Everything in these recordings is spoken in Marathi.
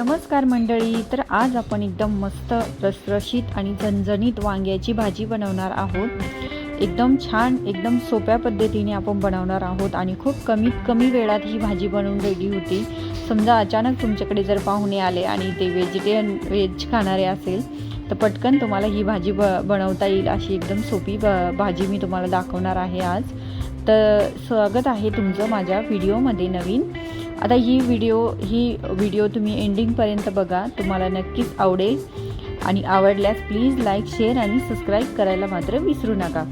नमस्कार मंडळी तर आज आपण एकदम मस्त रसरशीत आणि झणझणीत वांग्याची भाजी बनवणार आहोत. एकदम छान एकदम सोप्या पद्धतीने आपण बनवणार आहोत आणि खूप कमीत कमी वेळात ही भाजी बनवून रेडी होती. समजा अचानक तुमच्याकडे जर पाहुणे आले आणि ते व्हेजिटेरियन व्हेज खाणारे असेल तर पटकन तुम्हाला ही भाजी ब बनवता येईल अशी एकदम सोपी ब भाजी मी तुम्हाला दाखवणार आहे आज. तर स्वागत आहे तुमचं माझ्या व्हिडिओमध्ये नवीन. आता ही व्हिडिओ ही व्हिडिओ तुम्ही एंडिंगपर्यंत बघा. तुम्हाला नक्कीच आवडेल. आणि आवडल्यास प्लीज लाईक शेअर आणि सबस्क्राईब करायला मात्र विसरू नका.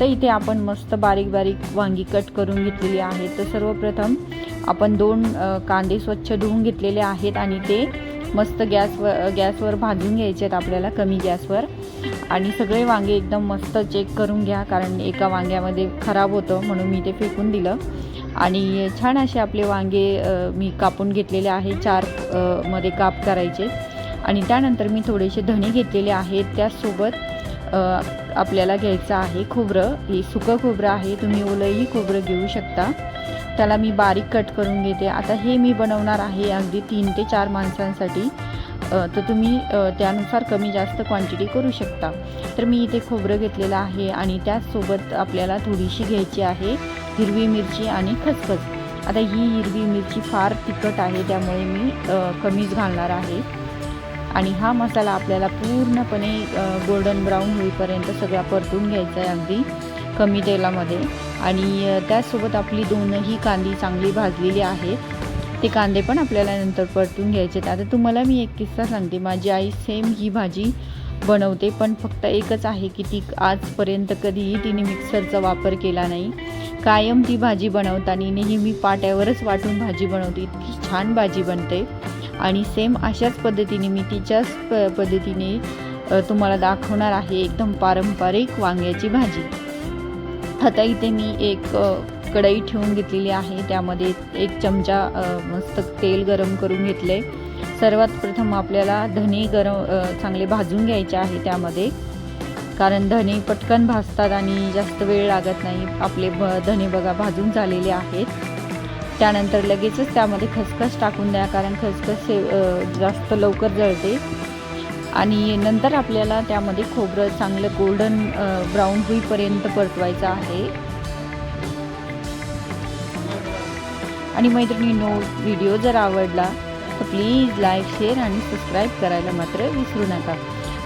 तर इथे आपण मस्त बारीक बारीक वांगी कट करून घेतलेली आहेत. तर सर्वप्रथम आपण दोन कांदे स्वच्छ धुवून घेतलेले आहेत आणि ते मस्त गॅसवर गॅसवर भाजून घ्यायचे आहेत आपल्याला कमी गॅसवर. आणि सगळे वांगे एकदम मस्त चेक करून घ्या कारण एका वांग्यामध्ये खराब होतं म्हणून मी ते फेकून दिलं. आणि छान असे आपले वांगे मी कापून घेतलेले आहे चारमध्ये काप करायचे. आणि त्यानंतर मी थोडेसे धणे घेतलेले आहेत. त्याचसोबत आपल्याला घ्यायचं आहे खोबरं. हे सुकं खोबरं आहे. तुम्ही ओलंही खोबरं घेऊ शकता. त्याला मी बारीक कट करून घेते. आता हे मी बनवणार आहे अगदी तीन ते चार माणसांसाठी. तर तुम्ही त्यानुसार कमी जास्त क्वांटिटी करू शकता. तर मी इथे खोबरं घेतलेलं आहे आणि त्याचसोबत आपल्याला थोडीशी घ्यायची आहे हिरवी मिरची आणि खसखस. आता ही हिरवी मिरची फार तिखट आहे त्यामुळे मी कमीच घालणार आहे. आणि हा मसाला आपल्याला पूर्णपणे गोल्डन ब्राऊन होईपर्यंत सगळा परतून घ्यायचा आहे अगदी कमी तेलामध्ये. आणि त्याचसोबत आपली दोनही कांदी चांगली भाजलेली आहेत. ते कांदे पण आपल्याला नंतर परतून घ्यायचे आहेत. आता तुम्हाला मी एक किस्सा सांगते. माझी आई सेम ही भाजी बनवते पण फक्त एकच आहे की ती आजपर्यंत कधीही तिने मिक्सरचा वापर केला नाही. कायम ती भाजी बनवताना नेहमी पाट्यावरच वाटून भाजी बनवते. इतकी छान भाजी बनते. आणि सेम अशाच पद्धतीने मी तिच्याच प पद्धतीने तुम्हाला दाखवणार आहे एकदम पारंपरिक वांग्याची भाजी. आता इथे मी एक कढई ठेवून घेतलेली आहे. त्यामध्ये एक चमचा मस्त तेल गरम करून घेतले सर्वात प्रथम आपल्याला धने गरम चांगले भाजून घ्यायचे आहे त्यामध्ये. कारण धने पटकन भाजतात आणि जास्त वेळ लागत नाही. आपले ब धने बघा भाजून झालेले आहेत. त्यानंतर लगेचच त्यामध्ये खसखस टाकून द्या. कारण खसखस से जास्त लवकर जळते. आणि नंतर आपल्याला त्यामध्ये खोबरं चांगलं गोल्डन ब्राऊन होईपर्यंत परतवायचं आहे. आणि मैत्रिणींनो व्हिडिओ जर आवडला तर प्लीज लाईक शेअर आणि सबस्क्राईब करायला मात्र विसरू नका.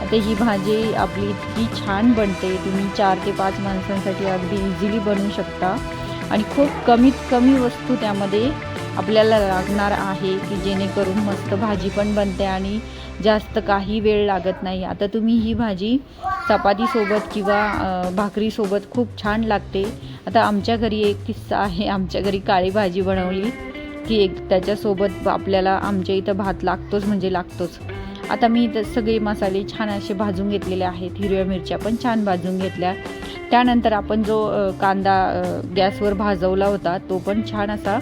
आता ही भाजी आपली इतकी छान बनते. तुम्ही चार ते पाच माणसांसाठी अगदी इझिली बनवू शकता. आणि खूप कमीत कमी वस्तू त्यामध्ये आपल्याला लागणार आहे की जेणेकरून मस्त भाजी पण बनते आणि जास्त काही वेळ लागत नाही. आता तुम्ही ही भाजी चपातीसोबत किंवा भाकरीसोबत खूप छान लागते. आता आमच्या घरी एक किस्सा आहे. आमच्या घरी काळी भाजी बनवली की एक त्याच्यासोबत आपल्याला आमच्या इथं भात लागतोच म्हणजे लागतोच. आता मी इथं सगळे मसाले छान असे भाजून घेतलेले आहेत. हिरव्या मिरच्या पण छान भाजून घेतल्या. त्यानंतर आपण जो कांदा गॅसवर भाजवला होता तो पण छान असा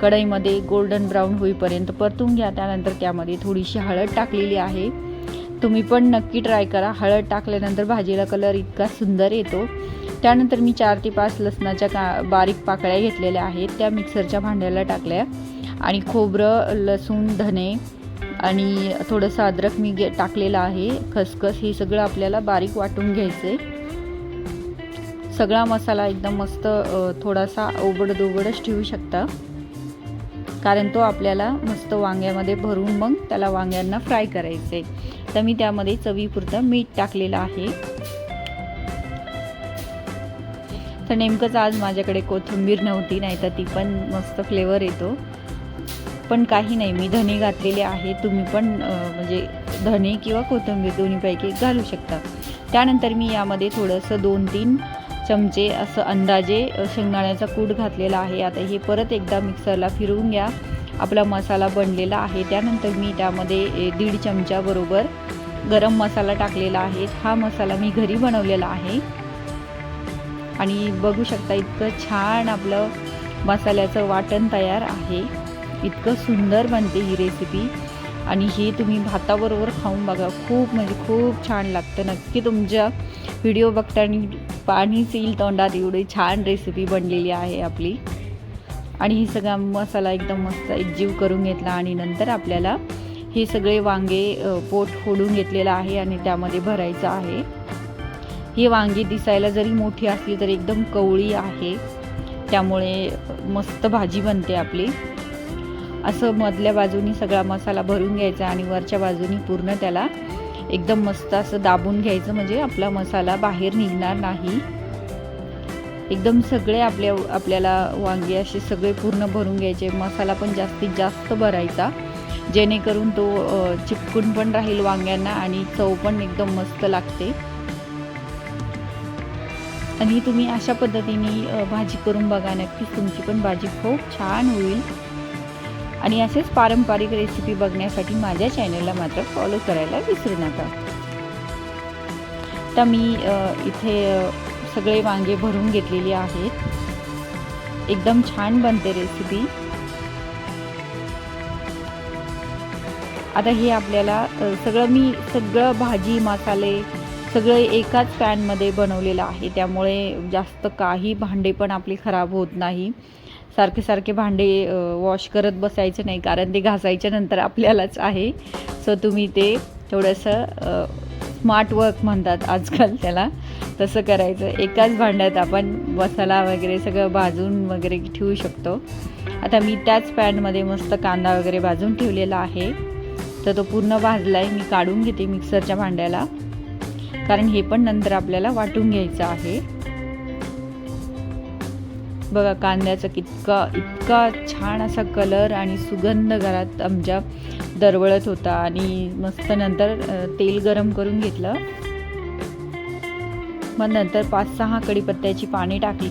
कढईमध्ये गोल्डन ब्राऊन होईपर्यंत परतून घ्या. त्यानंतर त्यामध्ये थोडीशी हळद टाकलेली आहे. तुम्ही पण नक्की ट्राय करा. हळद टाकल्यानंतर भाजीला कलर इतका सुंदर येतो. त्यानंतर मी चार ते पाच लसणाच्या का बारीक पाकळ्या घेतलेल्या आहेत त्या मिक्सरच्या भांड्याला टाकल्या. आणि खोबरं लसूण धने आणि थोडंसं अद्रक मी घे टाकलेलं आहे. खसखस हे सगळं आपल्याला बारीक वाटून घ्यायचं आहे सगळा मसाला एकदम मस्त थोडासा ओबड दोबडच ठेवू शकता. कारण तो आपल्याला मस्त वांग्यामध्ये भरून मग त्याला वांग्यांना फ्राय करायचं आहे तर मी त्यामध्ये चवीपुरतं मीठ टाकलेलं आहे. तर नेमकंच आज माझ्याकडे कोथिंबीर नव्हती नाही तर ती पण मस्त फ्लेवर येतो. पण काही नाही मी धने घातलेले आहे तुम्ही पण म्हणजे धने किंवा कोथिंबीर दोन्हीपैकी घालू शकता. त्यानंतर मी यामध्ये थोडंसं दोन तीन चमचे असं अंदाजे शेंगदाण्याचा कूट घातलेला आहे. आता हे परत एकदा मिक्सरला फिरवून घ्या. आपला मसाला बनलेला आहे. त्यानंतर मी त्यामध्ये दीड चमच्याबरोबर गरम मसाला टाकलेला आहे. हा मसाला मी घरी बनवलेला आहे. आणि बघू शकता इतकं छान आपलं मसाल्याचं वाटण तयार आहे. इतकं सुंदर बनते ही रेसिपी आणि ही तुम्ही भाताबरोबर खाऊन बघा. खूप म्हणजे खूप छान लागतं. नक्की तुमच्या व्हिडिओ बघताना पाणीच येईल तोंडात. एवढी छान रेसिपी बनलेली आहे आपली. आणि ही सगळा मसाला एकदम मस्त एकजीव करून घेतला आणि नंतर आपल्याला हे सगळे वांगे पोट फोडून घेतलेलं आहे आणि त्यामध्ये भरायचं आहे. ही वांगी दिसायला जरी मोठी असली तरी एकदम कवळी आहे. त्यामुळे मस्त भाजी बनते आपली. असं मधल्या बाजूनी सगळा मसाला भरून घ्यायचा आणि वरच्या बाजूनी पूर्ण त्याला एकदम मस्त असं दाबून घ्यायचं म्हणजे आपला मसाला बाहेर निघणार नाही. एकदम सगळे आपल्या आपल्याला वांगे असे सगळे पूर्ण भरून घ्यायचे. मसाला पण जास्तीत जास्त भरायचा. जेणेकरून तो चिपकून पण राहील वांग्यांना आणि चव पण एकदम मस्त लागते. आणि तुम्ही अशा पद्धतीने भाजी करून बघा. नक्कीच तुमची पण भाजी खूप छान होईल. आणि असेच पारंपरिक रेसिपी बघण्यासाठी माझ्या चॅनलला मात्र फॉलो करायला विसरू नका. तर मी इथे सगळे वांगे भरून घेतलेली आहेत. एकदम छान बनते रेसिपी आता हे आपल्याला सगळं मी सगळं भाजी मसाले सगळं एकाच पॅनमध्ये बनवलेलं आहे. त्यामुळे जास्त काही भांडे पण आपली खराब होत नाही. सारखे सारखे भांडे वॉश करत बसायचे नाही कारण ते घासायच्या नंतर आपल्यालाच आहे. सो तुम्ही ते थोडंसं स्मार्ट वर्क म्हणतात आजकाल त्याला. तसं करायचं. एकाच भांड्यात आपण मसाला वगैरे सगळं भाजून वगैरे ठेवू शकतो. आता मी त्याच पॅनमध्ये मस्त कांदा वगैरे भाजून ठेवलेला आहे. तर तो पूर्ण भाजला आहे मी काढून घेते मिक्सरच्या भांड्याला. कारण हे पण नंतर आपल्याला वाटून घ्यायचं आहे. बघा कांद्याचा कितका इतका छान असा कलर आणि सुगंध घरात आमच्या दरवळत होता आणि मस्त नंतर तेल गरम करून घेतलं. मग नंतर पाच सहा कडीपत्त्याची पाने टाकली.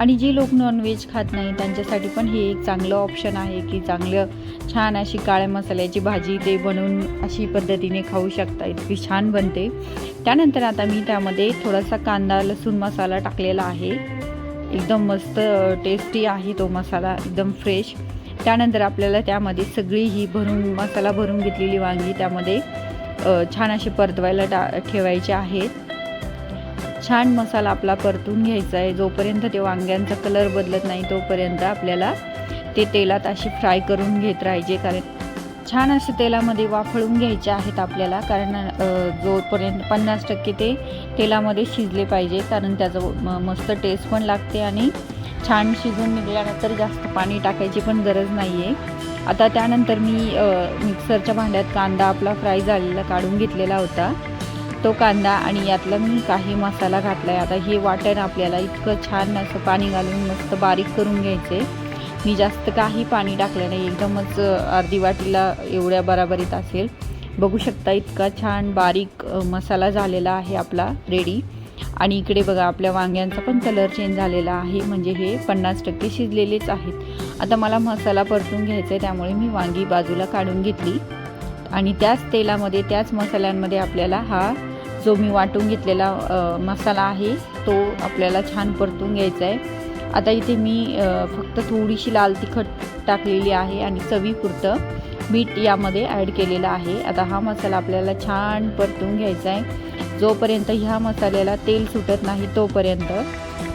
आणि जे लोक नॉनव्हेज खात नाही त्यांच्यासाठी पण हे एक चांगलं ऑप्शन आहे की चांगलं छान अशी काळ्या मसाल्याची भाजी ते बनवून अशी पद्धतीने खाऊ शकता. इतकी छान बनते. त्यानंतर आता मी त्यामध्ये थोडासा कांदा लसूण मसाला टाकलेला आहे. एकदम मस्त टेस्टी आहे तो मसाला एकदम फ्रेश त्यानंतर आपल्याला त्यामध्ये सगळी ही भरून मसाला भरून घेतलेली वांगी त्यामध्ये छान अशी परतवायला टा ठेवायचे आहेत छान मसाला आपला परतून घ्यायचा आहे. जोपर्यंत ते वांग्यांचा कलर बदलत नाही तोपर्यंत आपल्याला ते तेलात अशी फ्राय करून घेत राहायचे. कारण छान असे तेलामध्ये वाफळून घ्यायचे आहेत आपल्याला. कारण जोपर्यंत पन्नास टक्के ते तेलामध्ये शिजले पाहिजे. कारण त्याचं म- मस्त टेस्ट पण लागते आणि छान शिजून निघाल्यानंतर जास्त पाणी टाकायची पण गरज नाही आहे आता त्यानंतर मी मिक्सरच्या भांड्यात कांदा आपला फ्राय झालेला काढून घेतलेला होता. तो कांदा आणि यातला मी काही मसाला घातला आहे आता हे वाटण आपल्याला इतकं छान असं पाणी घालून मस्त बारीक करून घ्यायचे. मी जास्त काही पाणी टाकलं नाही. एकदमच अर्धी वाटीला एवढ्या बराबरीत असेल. बघू शकता इतका छान बारीक मसाला झालेला आहे आपला रेडी. आणि इकडे बघा आपल्या वांग्यांचा पण कलर चेंज झालेला आहे. म्हणजे हे पन्नास टक्के शिजलेलेच आहेत. आता मला मसाला परतून घ्यायचा आहे त्यामुळे मी वांगी बाजूला काढून घेतली. आणि त्याच तेलामध्ये त्याच मसाल्यांमध्ये आपल्याला हा जो मी वाटून घेतलेला मसाला आहे तो आपल्याला छान परतून घ्यायचा आहे. आता इथे मी फक्त थोडीशी लाल तिखट टाकलेली आहे आणि चवीपुरतं मीठ यामध्ये ॲड केलेलं आहे. आता हा मसाला आपल्याला छान परतून घ्यायचा आहे. जोपर्यंत ह्या मसाल्याला तेल सुटत नाही तोपर्यंत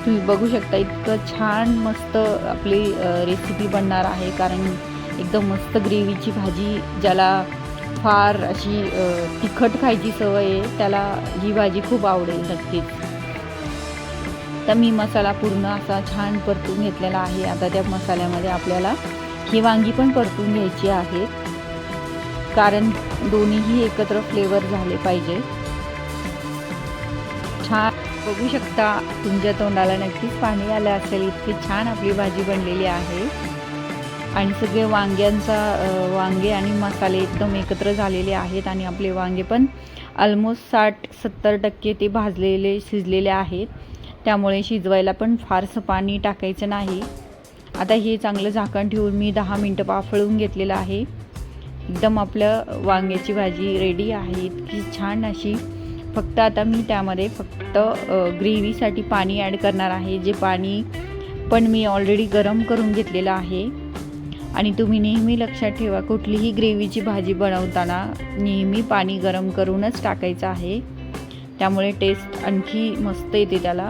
तुम्ही बघू शकता इतकं छान मस्त आपली रेसिपी बनणार आहे. कारण एकदम मस्त ग्रेव्हीची भाजी ज्याला फार अशी तिखट खायची सवय आहे त्याला ही भाजी खूप आवडेल नक्कीच. तर मी मसाला पूर्ण असा छान परतून घेतलेला आहे. आता त्या मसाल्यामध्ये आपल्याला ही वांगी पण परतून घ्यायची आहेत कारण दोन्हीही एकत्र फ्लेवर झाले पाहिजे. छान. बघू शकता तुमच्या तोंडाला नक्कीच पाणी आलं असेल. इतकी छान आपली भाजी बनलेली आहे. आणि सगळे वांग्यांचा वांगे आणि मसाले एकदम एकत्र झालेले आहेत आणि आपले वांगे पण ऑलमोस्ट साठ सत्तर टक्के ते भाजलेले शिजलेले आहेत. त्यामुळे शिजवायला पण फारसं पाणी टाकायचं नाही. आता हे चांगलं झाकण ठेवून मी दहा मिनटं पाफळून घेतलेलं आहे. एकदम आपलं वांग्याची भाजी रेडी आहे. इतकी छान अशी. फक्त आता मी त्यामध्ये फक्त ग्रेव्हीसाठी पाणी ॲड करणार आहे. जे पाणी पण मी ऑलरेडी गरम करून घेतलेलं आहे. आणि तुम्ही नेहमी लक्षात ठेवा कुठलीही ग्रेव्हीची भाजी बनवताना नेहमी पाणी गरम करूनच टाकायचं आहे. त्यामुळे टेस्ट आणखी मस्त येते त्याला.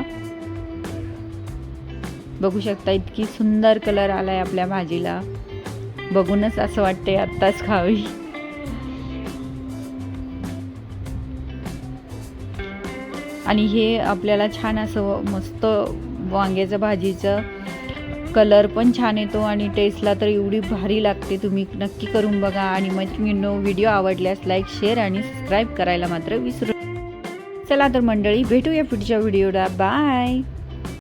बघू शकता इतकी सुंदर कलर आला आहे आपल्या भाजीला. बघूनच असं वाटते आत्ताच खावी. आणि हे आपल्याला छान असं मस्त वांग्याचं भाजीचं कलर पण छान येतो आणि टेस्टला तर एवढी भारी लागते. तुम्ही नक्की करून बघा आणि मग मी नो व्हिडिओ आवडल्यास लाईक शेअर आणि सबस्क्राईब करायला मात्र विसरू चला तर मंडळी भेटूया पुढच्या व्हिडिओला बाय